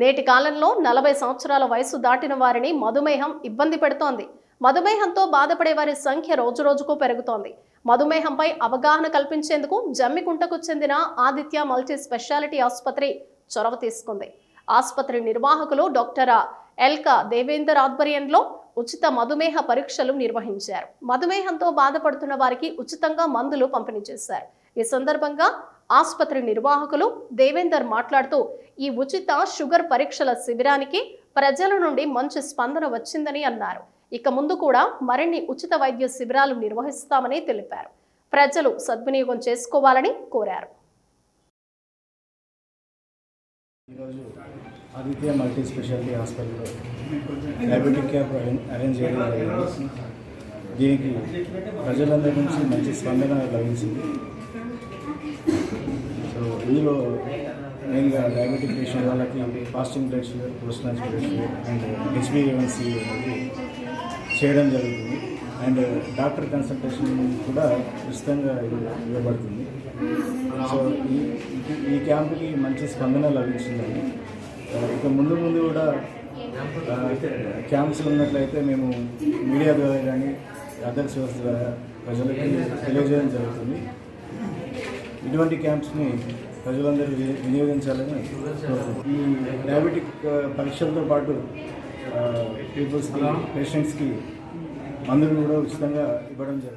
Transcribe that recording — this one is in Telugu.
నేటి కాలంలో నలభై సంవత్సరాల వయసు దాటిన వారిని మధుమేహం ఇబ్బంది పెడుతోంది. మధుమేహంతో బాధపడే వారి సంఖ్య రోజురోజుకు పెరుగుతోంది. మధుమేహంపై అవగాహన కల్పించేందుకు జమ్మికుంటకు చెందిన ఆదిత్య మల్టీ స్పెషాలిటీ ఆసుపత్రి చొరవ తీసుకుంది. ఆసుపత్రి నిర్వాహకులు డాక్టర్ ఎల్కా దేవేందర్ ఆధ్వర్యంలో ఉచిత మధుమేహ పరీక్షలు నిర్వహించారు. మధుమేహంతో బాధపడుతున్న వారికి ఉచితంగా మందులు పంపిణీ చేశారు. ఈ సందర్భంగా ఆసుపత్రి నిర్వాహకులు దేవేందర్ మాట్లాడుతూ ఈ ఉచిత షుగర్ పరీక్షల శిబిరానికి ప్రజల నుండి మంచి స్పందన వచ్చిందని అన్నారు. ఇక ముందు కూడా మరిన్ని ఉచిత వైద్య శిబిరాలు నిర్వహిస్తామని తెలిపారు. ప్రజలు సద్వినియోగం చేసుకోవాలని కోరారు. ఈరోజు ఆదిత్య మల్టీ స్పెషాలిటీ హాస్పిటల్లో డయాబెటిక్ క్యాంప్ అరేంజ్ అరేంజ్ చేయడం జరిగింది. దీనికి ప్రజలందరి నుంచి మంచి స్పందన లభించింది. సో ఇందులో మెయిన్గా డయాబెటిక్ పేషెంట్ వాళ్ళకి fasting blood sugar personal blood sugar and హెచ్బిఎన్సి అనేది చేయడం జరుగుతుంది. అండ్ డాక్టర్ కన్సల్టేషన్ కూడా ఉచితంగా ఇవ్వబడుతుంది. సో ఈ ఈ- క్యాంపుకి మంచి స్పందన లభించిందండి. Uh, ఇక ముందు ముందు కూడా uh, క్యాంప్స్ ఉన్నట్లయితే మేము మీడియా ద్వారా కానీ అదర్ సోర్స్ ద్వారా ప్రజలకి తెలియజేయడం జరుగుతుంది. ఇటువంటి క్యాంప్స్ని ప్రజలందరూ వినియోగించాలని ఈ డయాబెటిక్ పరీక్షలతో పాటు పీపుల్స్కి పేషెంట్స్కి మందులు కూడా ఉచితంగా ఇవ్వడం జరుగుతుంది.